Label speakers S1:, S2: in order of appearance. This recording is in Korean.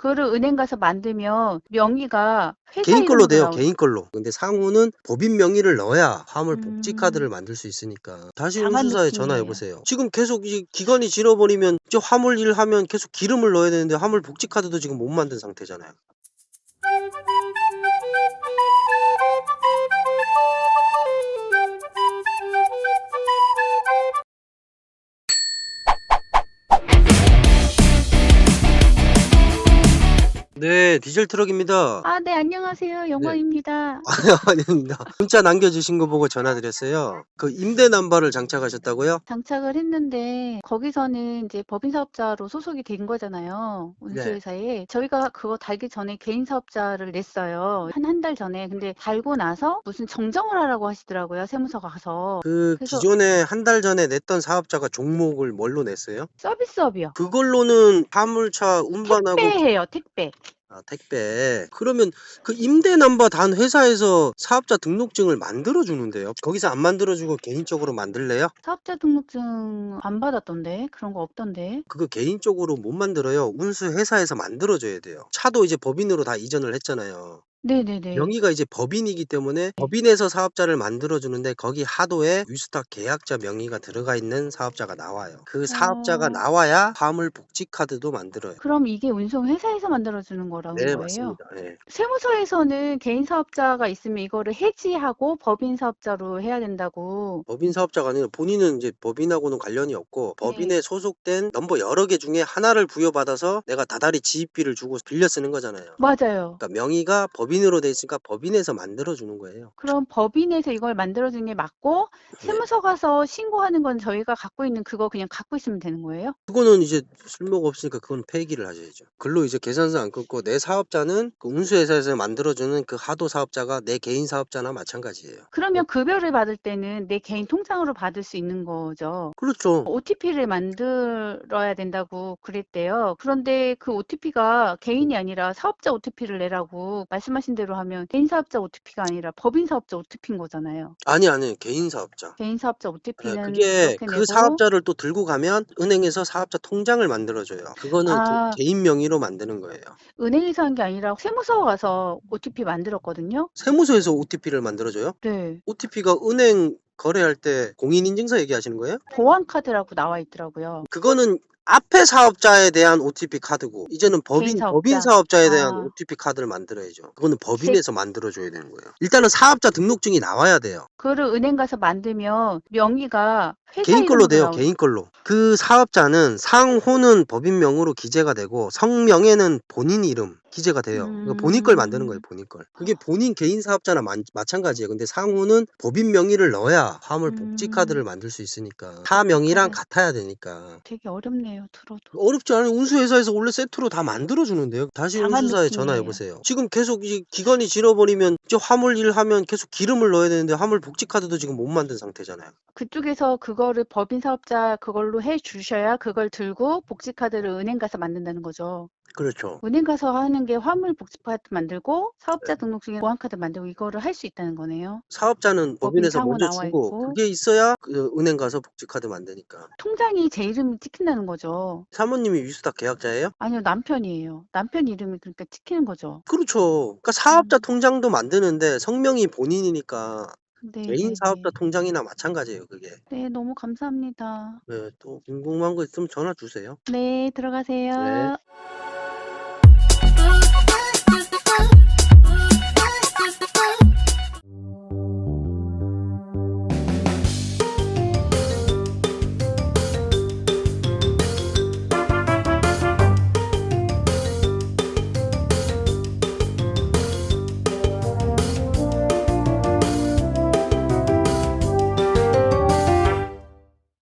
S1: 그거를 은행 가서 만들면 명의가 회사
S2: 개인 걸로
S1: 이름으로
S2: 돼요.
S1: 나오
S2: 개인 걸로. 근데 상호는 법인 명의를 넣어야 화물 복지
S1: 음.
S2: 카드를 만들 수 있으니까. 다시
S1: 다만
S2: 운수사에. 전화해 보세요. 지금 계속 이 기간이 지나버리면 이제 화물 일 하면 계속 기름을 넣어야 되는데 화물 복지 카드도 지금 못 만든 상태잖아요. 네, 디젤 트럭입니다.
S1: 아, 네, 안녕하세요. 영광입니다.
S2: 아닙니다. 문자 남겨주신 거 보고 전화드렸어요. 그 임대 남바를 장착하셨다고요?
S1: 장착을 했는데 거기서는 이제 법인 사업자로 소속이 된 거잖아요.
S2: 네.
S1: 운수회사에. 저희가 그거 달기 전에 개인 사업자를 냈어요. 한 한 달 전에. 근데 달고 나서 무슨 정정을 하라고 하시더라고요. 세무서 가서.
S2: 그
S1: 그래서-
S2: 기존에 한 달 전에 냈던 사업자가 종목을 뭘로 냈어요?
S1: 서비스업이요.
S2: 그걸로는 화물차 운반하고
S1: 택배해요, 택배.
S2: 아, 택배. 그러면 그 임대 남바 단 회사에서 사업자 등록증을 만들어 주는데요. 거기서 안 만들어 주고 개인적으로 만들래요?
S1: 사업자 등록증 안 받았던데? 그런 거 없던데?
S2: 그거 개인적으로 못 만들어요. 운수 회사에서 만들어 줘야 돼요. 차도 이제 법인으로 다 이전을 했잖아요.
S1: 네네네.
S2: 명의가 이제 법인이기 때문에 법인에서 사업자를 만들어 주는데 거기 하도에 유스탁 계약자 명의가 들어가 있는 사업자가 나와요. 그 사업자가
S1: 어.
S2: 나와야 화물 복지 카드도 만들어요.
S1: 그럼 이게 운송회사에서 만들어주는 거라는
S2: 네,
S1: 거예요?
S2: 맞습니다. 예.
S1: 세무서에서는 개인 사업자가 있으면 이거를 해지하고 법인 사업자로 해야 된다고.
S2: 법인 사업자가 아니라 본인은 이제 법인하고는 관련이 없고
S1: 네.
S2: 법인에 소속된 넘버 여러 개 중에 하나를 부여받아서 내가 다달이 지입비를 주고 빌려 쓰는 거잖아요.
S1: 맞아요.
S2: 그러니까 명의가 법인 으로 돼 있으니까 법인에서 만들어 주는 거예요.
S1: 그럼 법인에서 이걸 만들어 주는 게 맞고
S2: 네.
S1: 세무서 가서 신고하는 건 저희가 갖고 있는 그거 그냥 갖고 있으면 되는 거예요?
S2: 그거는 이제 쓸모가 없으니까 그건 폐기를 하셔야죠. 글로 이제 계산서 안 끊고 내 사업자는 그 운수회사에서 만들어 주는 그 하도 사업자가 내 개인 사업자나 마찬가지예요.
S1: 그러면 급여를 받을 때는 내 개인 통장으로 받을 수 있는 거죠.
S2: 그렇죠.
S1: OTP를 만들어야 된다고 그랬대요. 그런데 그 OTP가 개인이 아니라 사업자 OTP를 내라고 말씀하 신 대로 하면 개인 사업자 OTP가 아니라 법인 사업자 OTP인 거잖아요.
S2: 아니 아니 개인 사업자.
S1: 개인 사업자
S2: 네,
S1: OTP는
S2: 그게
S1: 그렇게
S2: 그
S1: 내고
S2: 사업자를 또 들고 가면 은행에서 사업자 통장을 만들어줘요. 그거는 그
S1: 아.
S2: 개인 명의로 만드는 거예요.
S1: 은행에서 한 게 아니라 세무서 가서 OTP 만들었거든요.
S2: 세무서에서 OTP를 만들어줘요?
S1: 네.
S2: OTP가 은행 거래할 때 공인인증서 얘기하시는 거예요?
S1: 보안 카드라고 나와 있더라고요.
S2: 그거는 앞에 사업자에 대한 OTP 카드고 이제는 법인
S1: 사업자.
S2: 법인 사업자에 대한
S1: 아.
S2: OTP 카드를 만들어야죠. 그거는 법인에서 만들어 줘야 되는 거예요. 일단은 사업자 등록증이 나와야 돼요.
S1: 그거를 은행 가서 만들면 명의가 회사
S2: 개인 걸로
S1: 이름으로
S2: 돼요.
S1: 나오-
S2: 개인 걸로. 그 사업자는 상호는 법인명으로 기재가 되고 성명에는 본인 이름 기재가 돼요. 그러니까 본인 걸 만드는 거예요.
S1: 음.
S2: 본인 걸. 그게 본인 개인 사업자나 마, 마찬가지예요. 근데 상호는 법인 명의를 넣어야 화물 복지
S1: 음.
S2: 카드를 만들 수 있으니까 타 명의랑. 같아야 되니까.
S1: 되게 어렵네요. 들어도.
S2: 어렵지 않아요. 운수회사에서 원래 세트로 다 만들어 주는데요. 다시 운수사에. 전화해 보세요. 지금 계속 이 기간이 지나버리면 이제 화물 일 하면 계속 기름을 넣어야 되는데 화물 복지 카드도 지금 못 만든 상태잖아요.
S1: 그쪽에서 그거를 법인 사업자 그걸로 해 주셔야 그걸 들고 복지 카드를 은행 가서 만든다는 거죠.
S2: 그렇죠.
S1: 은행 가서 하는 게 화물 복지 카드 만들고
S2: 네.
S1: 사업자 등록증에 보안 카드 만들고 이거를 할 수 있다는 거네요.
S2: 사업자는 법인에서
S1: 상호
S2: 먼저
S1: 나와 있고.
S2: 그게 있어야 그 은행 가서 복지 카드 만드니까.
S1: 통장이 제 이름이 찍힌다는 거죠.
S2: 사모님이 위스탁 계약자예요?
S1: 아니요, 남편이에요. 남편 이름이 그러니까 찍히는 거죠.
S2: 그렇죠. 그러니까 사업자
S1: 음.
S2: 통장도 만드는데 성명이 본인이니까
S1: 네,
S2: 개인
S1: 네,
S2: 사업자
S1: 네.
S2: 통장이나 마찬가지예요, 그게.
S1: 네, 너무 감사합니다.
S2: 네, 또 궁금한 거 있으면 전화 주세요.
S1: 네, 들어가세요.
S2: 네.